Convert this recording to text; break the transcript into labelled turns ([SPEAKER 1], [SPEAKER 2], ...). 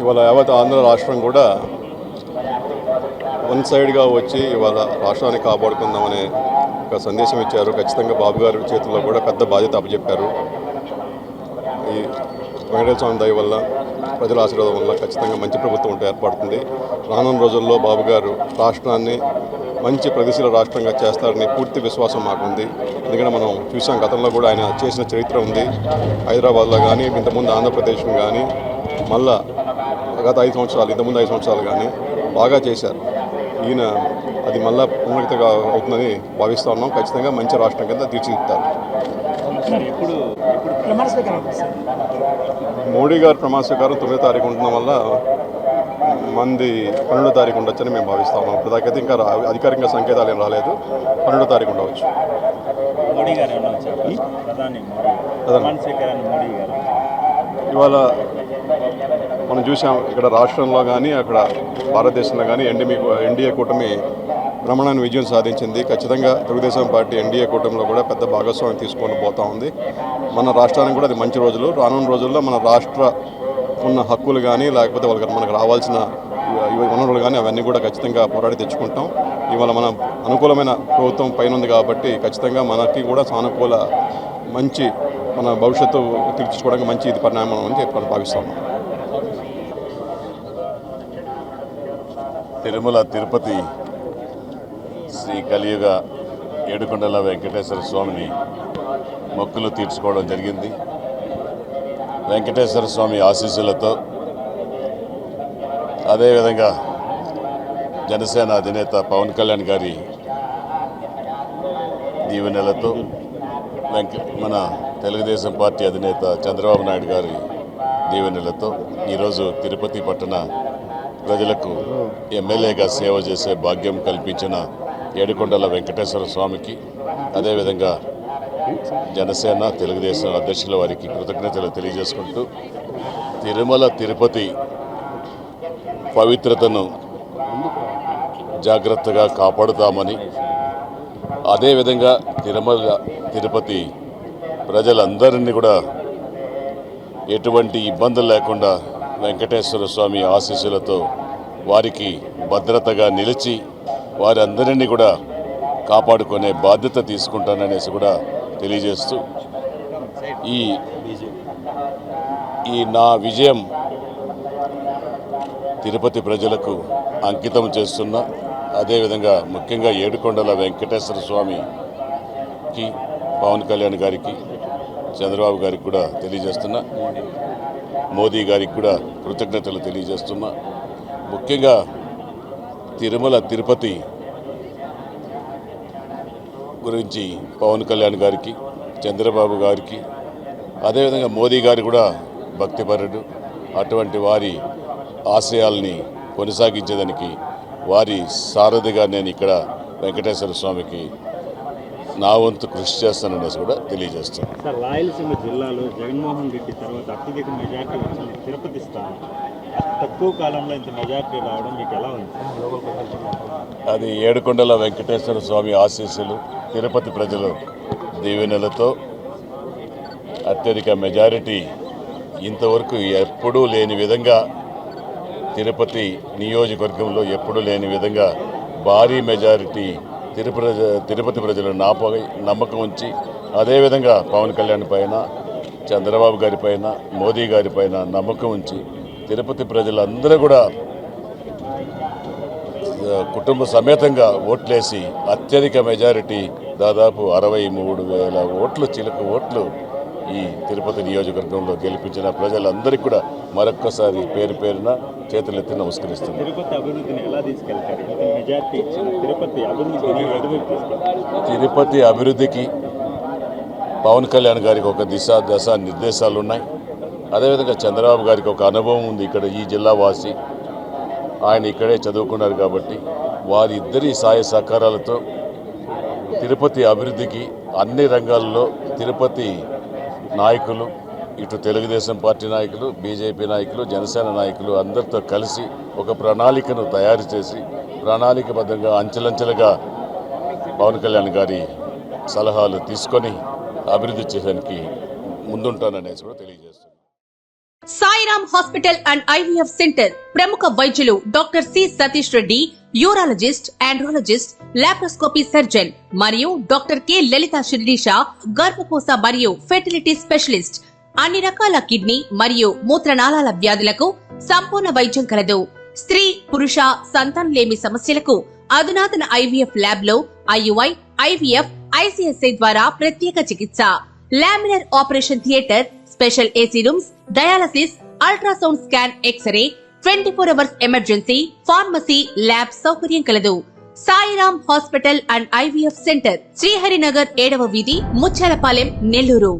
[SPEAKER 1] ఇవాళ యావత్ ఆంధ్ర రాష్ట్రం కూడా వన్ సైడ్గా వచ్చి ఇవాళ రాష్ట్రాన్ని కాపాడుకుందామనే ఒక సందేశం ఇచ్చారు. ఖచ్చితంగా బాబు గారి చేతుల్లో కూడా పెద్ద బాధ్యత అప్పచెప్పారు. ఈ వెంకటేశ్వర స్వామి దయ వల్ల ప్రజల ఆశీర్వాదం వల్ల ఖచ్చితంగా మంచి ప్రభుత్వం ఉంటే ఏర్పడుతుంది. రానున్న రోజుల్లో బాబు గారు రాష్ట్రాన్ని మంచి ప్రగతిశీల రాష్ట్రంగా చేస్తారని పూర్తి విశ్వాసం మాకుంది. ఎందుకంటే మనం చూసాం గతంలో కూడా ఆయన చేసిన చరిత్ర ఉంది. హైదరాబాద్లో కానీ ఇంతకుముందు ఆంధ్రప్రదేశ్ కానీ మళ్ళా గత ఐదు సంవత్సరాలు ఇంతకుముందు ఐదు సంవత్సరాలు కానీ బాగా చేశారు. ఈయన అది మళ్ళా పునరుక్తిగా అవుతుందని భావిస్తూ ఉన్నాం. ఖచ్చితంగా మంచి రాష్ట్రం కింద తీర్చిదిద్దుతారు. మోడీ గారు ప్రమాణ స్వీకారం తొమ్మిదో తారీఖు ఉండడం వల్ల మంది పన్నెండో తారీఖు ఉండొచ్చని మేము భావిస్తా ఇప్పటిదాకైతే ఇంకా అధికారికంగా సంకేతాలు ఏం రాలేదు. పన్నెండో తారీఖు ఉండవచ్చు. ఇవాళ మనం చూసాం ఇక్కడ రాష్ట్రంలో కానీ అక్కడ భారతదేశంలో కానీ ఎన్డీఏ ఎన్డీఏ కూటమి భ్రమణాన్ని విజయం సాధించింది. ఖచ్చితంగా తెలుగుదేశం పార్టీ ఎన్డీఏ కూటమిలో కూడా పెద్ద భాగస్వామ్యం తీసుకొని పోతా ఉంది. మన రాష్ట్రానికి కూడా అది మంచి రోజులు. రానున్న రోజుల్లో మన రాష్ట్ర ఉన్న హక్కులు కానీ లేకపోతే వాళ్ళకి మనకు రావాల్సిన వనరులు కానీ అవన్నీ కూడా ఖచ్చితంగా పోరాడి తెచ్చుకుంటాం. ఇవాళ మన అనుకూలమైన ప్రభుత్వం పైన ఉంది కాబట్టి ఖచ్చితంగా మనకి కూడా సానుకూల మంచి మన భవిష్యత్తు తీర్చుకోవడానికి మంచి ఇది పరిణామం అని చెప్పి భావిస్తాను
[SPEAKER 2] తిరుమల తిరుపతి శ్రీ కలియుగ ఏడుకొండల వెంకటేశ్వర స్వామిని మొక్కులు తీర్చుకోవడం జరిగింది. వెంకటేశ్వర స్వామి ఆశీస్సులతో అదేవిధంగా జనసేన అధినేత పవన్ కళ్యాణ్ గారి దీవెనలతో వెంక మన తెలుగుదేశం పార్టీ అధినేత చంద్రబాబు నాయుడు గారి దీవెనలతో ఈరోజు తిరుపతి పట్టణ ప్రజలకు ఎమ్మెల్యేగా సేవ చేసే భాగ్యం కల్పించిన ఏడుకొండల వెంకటేశ్వర స్వామికి అదేవిధంగా జనసేన తెలుగుదేశం అధ్యక్షుల వారికి కృతజ్ఞతలు తెలియజేసుకుంటూ తిరుమల తిరుపతి పవిత్రతను జాగ్రత్తగా కాపాడుతామని అదేవిధంగా తిరుమల తిరుపతి ప్రజలందరినీ కూడా ఎటువంటి ఇబ్బందులు లేకుండా వెంకటేశ్వర స్వామి ఆశీస్సులతో వారికి భద్రతగా నిలిచి వారందరినీ కూడా కాపాడుకునే బాధ్యత తీసుకుంటాననేసి కూడా తెలియజేస్తూ ఈ ఈ నా విజయం తిరుపతి ప్రజలకు అంకితం చేస్తున్న అదేవిధంగా ముఖ్యంగా ఏడుకొండల వెంకటేశ్వర స్వామికి పవన్ కళ్యాణ్ గారికి చంద్రబాబు గారికి కూడా తెలియజేస్తున్నా మోదీ గారికి కూడా కృతజ్ఞతలు తెలియజేస్తున్నా ముఖ్యంగా తిరుమల తిరుపతి గురించి పవన్ కళ్యాణ్ గారికి చంద్రబాబు గారికి అదేవిధంగా మోదీ గారు కూడా భక్తిపరుడు. అటువంటి వారి ఆశయాల్ని కొనసాగించేదానికి వారి సారథిగా నేను ఇక్కడ వెంకటేశ్వర స్వామికి నా వంతు కృషి చేస్తాననేసి కూడా తెలియజేస్తున్నాను
[SPEAKER 3] సార్ రాయలసీమ జిల్లాలో జగన్మోహన్ రెడ్డి తర్వాత అత్యధిక మెజార్టీ వచ్చింది తిరుపతి స్థానం. తక్కువ కాలంలో ఇంత మెజార్టీ రావడం మీకు ఎలా ఉంది?
[SPEAKER 2] అది ఏడుకొండల వెంకటేశ్వర స్వామి ఆశీస్సులు తిరుపతి ప్రజలు దీవెనలతో అత్యధిక మెజారిటీ ఇంతవరకు ఎప్పుడూ లేని విధంగా తిరుపతి నియోజకవర్గంలో ఎప్పుడూ లేని విధంగా భారీ మెజారిటీ తిరుపతి తిరుపతి ప్రజలు నాపై నమ్మకం ఉంచి అదేవిధంగా పవన్ కళ్యాణ్ పైన చంద్రబాబు గారి పైన మోదీ గారి పైన నమ్మకం ఉంచి తిరుపతి ప్రజలందరూ కూడా కుటుంబ సమేతంగా ఓట్లేసి అత్యధిక మెజారిటీ దాదాపు అరవై మూడు వేల ఓట్లు చిలుక ఓట్లు ఈ తిరుపతి నియోజకవర్గంలో గెలిపించిన ప్రజలందరికీ కూడా మరొక్కసారి పేరు పేరున చేతులెత్తి
[SPEAKER 3] తిరుపతి తీసుకెళ్తారు? తిరుపతి
[SPEAKER 2] అభివృద్ధికి పవన్ కళ్యాణ్ గారికి ఒక దిశ దశ నిర్దేశాలు ఉన్నాయి అదేవిధంగా చంద్రబాబు గారికి ఒక అనుభవం ఉంది. ఇక్కడ ఈ జిల్లా వాసి ఆయన ఇక్కడే చదువుకున్నారు కాబట్టి వారిద్దరి సాయ సహకారాలతో తిరుపతి అభివృద్ధికి అన్ని రంగాల్లో తిరుపతి నాయకులు ఇటు తెలుగుదేశం పార్టీ నాయకులు బీజేపీ నాయకులు జనసేన నాయకులు అందరితో కలిసి ఒక ప్రణాళికను తయారు చేసి ప్రణాళికబద్ధంగా అంచెలంచెలుగా పవన్ కళ్యాణ్ గారి సలహాలు తీసుకొని అభివృద్ధి చేయడానికి ముందుంటాననేసి కూడా తెలియజేస్తున్నాను.
[SPEAKER 4] Sairam hospital and IVF centre ప్రముఖ వైద్యులు doctor C Satish Reddy urologist andrologist laparoscopy surgeon మరియు డాక్టర్ కె. లలిత శిర్డీష గర్భకోశ మరియు ఫెర్టిలిటీ స్పెషలిస్ట్ అన్ని రకాల కిడ్నీ మరియు మూత్రనాళాల వ్యాధులకు సంపూర్ణ వైద్యం కలదు. స్త్రీ పురుష సంతానం లేమి సమస్యలకు అధునాతన ఐవీఎఫ్ ల్యాబ్లో ఐయుఐ ఐవీఎఫ్ ఐసీఎస్ఐ ద్వారా ప్రత్యేక చికిత్స. Laminar operation theatre special AC rooms dialysis ultrasound scan x ray twenty four hours emergency pharmacy lab సౌకర్యం కలదు. Sairam hospital and IVF centre Sriharinagar ఏడవ వీధి ముచ్చాలపాలెం నెల్లూరు.